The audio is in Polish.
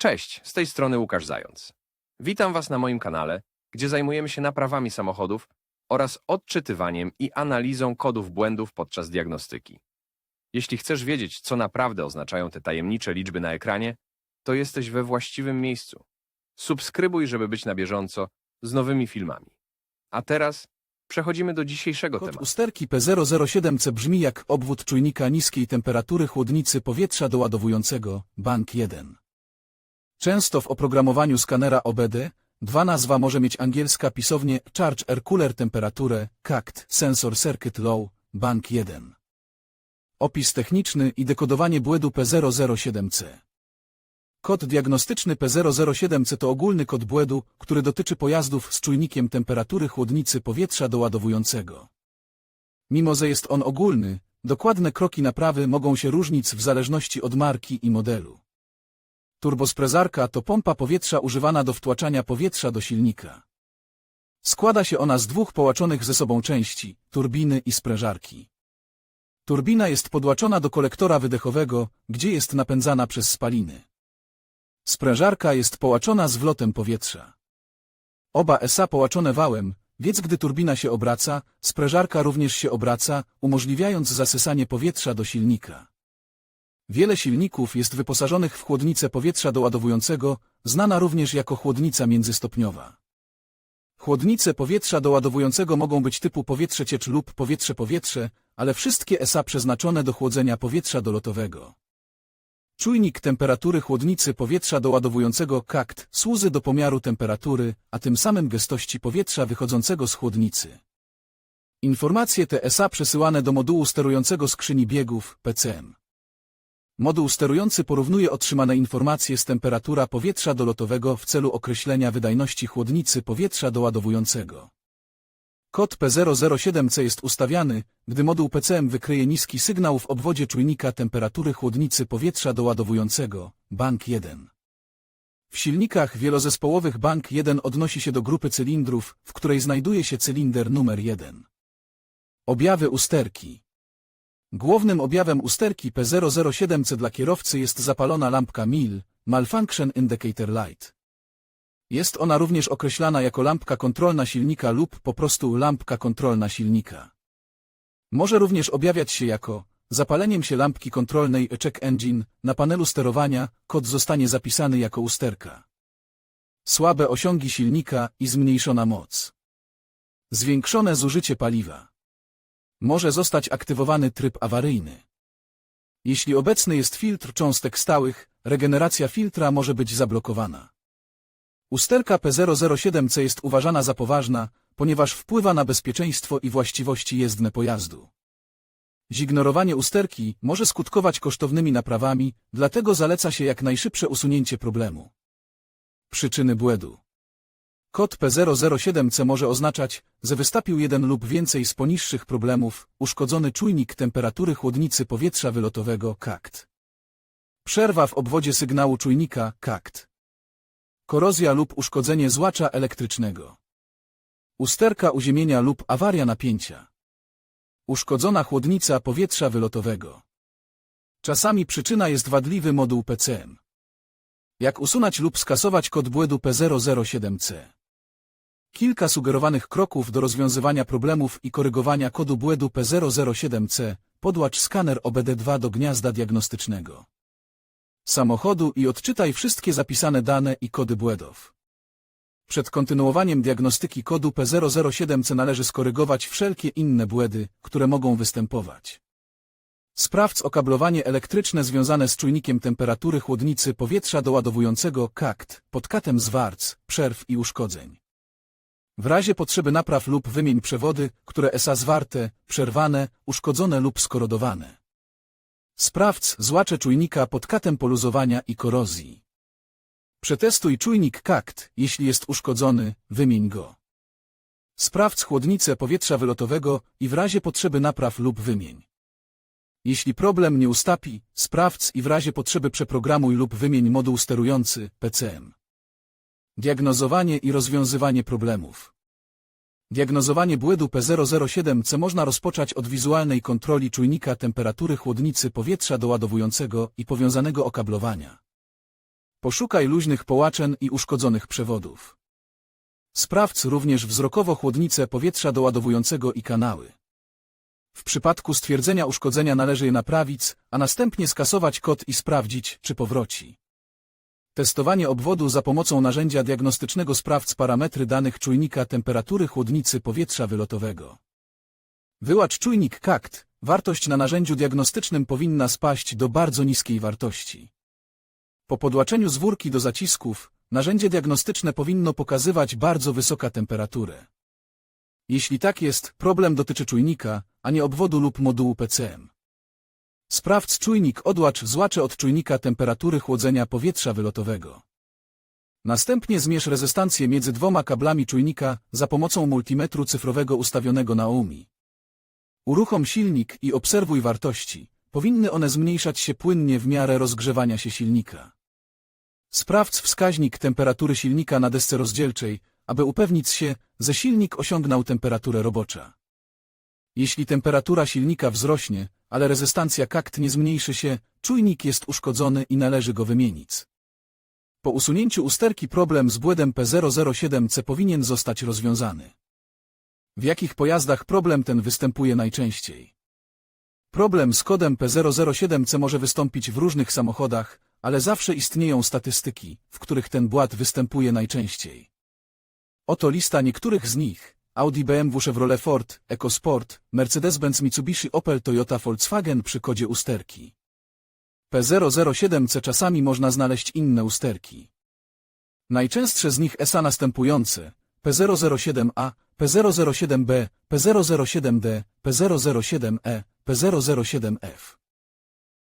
Cześć, z tej strony Łukasz Zając. Witam Was na moim kanale, gdzie zajmujemy się naprawami samochodów oraz odczytywaniem i analizą kodów błędów podczas diagnostyki. Jeśli chcesz wiedzieć, co naprawdę oznaczają te tajemnicze liczby na ekranie, to jesteś we właściwym miejscu. Subskrybuj, żeby być na bieżąco z nowymi filmami. A teraz przechodzimy do dzisiejszego Kod tematu. usterki P007C brzmi jak obwód czujnika niskiej temperatury chłodnicy powietrza doładowującego, bank 1. Często w oprogramowaniu skanera OBD, dwa nazwa może mieć angielska pisownie Charge Air Cooler temperaturę, CACT, Sensor Circuit Low, bank 1. Opis techniczny i dekodowanie błędu P007C. Kod diagnostyczny P007C to ogólny kod błędu, który dotyczy pojazdów z czujnikiem temperatury chłodnicy powietrza doładowującego. Mimo, że jest on ogólny, dokładne kroki naprawy mogą się różnić w zależności od marki i modelu. Turbosprezarka to pompa powietrza używana do wtłaczania powietrza do silnika. Składa się ona z dwóch połączonych ze sobą części, turbiny i sprężarki. Turbina jest podłaczona do kolektora wydechowego, gdzie jest napędzana przez spaliny. Sprężarka jest połaczona z wlotem powietrza. Oba SA połaczone wałem, więc gdy turbina się obraca, sprężarka również się obraca, umożliwiając zasysanie powietrza do silnika. Wiele silników jest wyposażonych w chłodnicę powietrza doładowującego, znana również jako chłodnica międzystopniowa. Chłodnice powietrza doładowującego mogą być typu powietrze-ciecz lub powietrze-powietrze, ale wszystkie SA przeznaczone do chłodzenia powietrza dolotowego. Czujnik temperatury chłodnicy powietrza doładowującego KAKT służy do pomiaru temperatury, a tym samym gęstości powietrza wychodzącego z chłodnicy. Informacje te SA przesyłane do modułu sterującego skrzyni biegów PCM. Moduł sterujący porównuje otrzymane informacje z temperatura powietrza dolotowego w celu określenia wydajności chłodnicy powietrza doładowującego. Kod P007C jest ustawiany, gdy moduł PCM wykryje niski sygnał w obwodzie czujnika temperatury chłodnicy powietrza doładowującego, bank 1. W silnikach wielozespołowych bank 1 odnosi się do grupy cylindrów, w której znajduje się cylinder numer 1. Objawy usterki Głównym objawem usterki P007C dla kierowcy jest zapalona lampka MIL, Malfunction Indicator Light. Jest ona również określana jako lampka kontrolna silnika lub po prostu lampka kontrolna silnika. Może również objawiać się jako zapaleniem się lampki kontrolnej Check Engine na panelu sterowania, kod zostanie zapisany jako usterka. Słabe osiągi silnika i zmniejszona moc. Zwiększone zużycie paliwa. Może zostać aktywowany tryb awaryjny. Jeśli obecny jest filtr cząstek stałych, regeneracja filtra może być zablokowana. Usterka P007C jest uważana za poważna, ponieważ wpływa na bezpieczeństwo i właściwości jezdne pojazdu. Zignorowanie usterki może skutkować kosztownymi naprawami, dlatego zaleca się jak najszybsze usunięcie problemu. Przyczyny błędu Kod P007C może oznaczać, że wystąpił jeden lub więcej z poniższych problemów, uszkodzony czujnik temperatury chłodnicy powietrza wylotowego KAKT. Przerwa w obwodzie sygnału czujnika KAKT. Korozja lub uszkodzenie złacza elektrycznego. Usterka uziemienia lub awaria napięcia. Uszkodzona chłodnica powietrza wylotowego. Czasami przyczyna jest wadliwy moduł PCM. Jak usunąć lub skasować kod błędu P007C? Kilka sugerowanych kroków do rozwiązywania problemów i korygowania kodu błędu P007C. Podłącz skaner OBD2 do gniazda diagnostycznego samochodu i odczytaj wszystkie zapisane dane i kody błędów. Przed kontynuowaniem diagnostyki kodu P007C należy skorygować wszelkie inne błędy, które mogą występować. Sprawdź okablowanie elektryczne związane z czujnikiem temperatury chłodnicy powietrza doładowującego KAKT pod katem zwarc, przerw i uszkodzeń. W razie potrzeby napraw lub wymień przewody, które SA zwarte, przerwane, uszkodzone lub skorodowane. Sprawdź złacze czujnika pod katem poluzowania i korozji. Przetestuj czujnik KAKT, jeśli jest uszkodzony, wymień go. Sprawdź chłodnicę powietrza wylotowego i w razie potrzeby napraw lub wymień. Jeśli problem nie ustapi, sprawdź i w razie potrzeby przeprogramuj lub wymień moduł sterujący PCM. Diagnozowanie i rozwiązywanie problemów. Diagnozowanie błędu P007C można rozpocząć od wizualnej kontroli czujnika temperatury chłodnicy powietrza doładowującego i powiązanego okablowania. Poszukaj luźnych połaczeń i uszkodzonych przewodów. Sprawdź również wzrokowo chłodnice powietrza doładowującego i kanały. W przypadku stwierdzenia uszkodzenia należy je naprawić, a następnie skasować kod i sprawdzić, czy powróci. Testowanie obwodu za pomocą narzędzia diagnostycznego sprawdź parametry danych czujnika temperatury chłodnicy powietrza wylotowego. Wyłacz czujnik KAKT. Wartość na narzędziu diagnostycznym powinna spaść do bardzo niskiej wartości. Po podłaczeniu zwórki do zacisków, narzędzie diagnostyczne powinno pokazywać bardzo wysoka temperaturę. Jeśli tak jest, problem dotyczy czujnika, a nie obwodu lub modułu PCM. Sprawdź czujnik odłacz złacze od czujnika temperatury chłodzenia powietrza wylotowego. Następnie zmierz rezystancję między dwoma kablami czujnika za pomocą multimetru cyfrowego ustawionego na OMI. Uruchom silnik i obserwuj wartości. Powinny one zmniejszać się płynnie w miarę rozgrzewania się silnika. Sprawdź wskaźnik temperatury silnika na desce rozdzielczej, aby upewnić się, że silnik osiągnął temperaturę robocza. Jeśli temperatura silnika wzrośnie, ale rezystancja kakt nie zmniejszy się, czujnik jest uszkodzony i należy go wymienić. Po usunięciu usterki problem z błędem P007C powinien zostać rozwiązany. W jakich pojazdach problem ten występuje najczęściej? Problem z kodem P007C może wystąpić w różnych samochodach, ale zawsze istnieją statystyki, w których ten błąd występuje najczęściej. Oto lista niektórych z nich. Audi, BMW, Chevrolet, Ford, EcoSport, Mercedes-Benz, Mitsubishi, Opel, Toyota, Volkswagen przy kodzie usterki. P007C czasami można znaleźć inne usterki. Najczęstsze z nich ESA następujące P007A, P007B, P007D, P007E, P007F.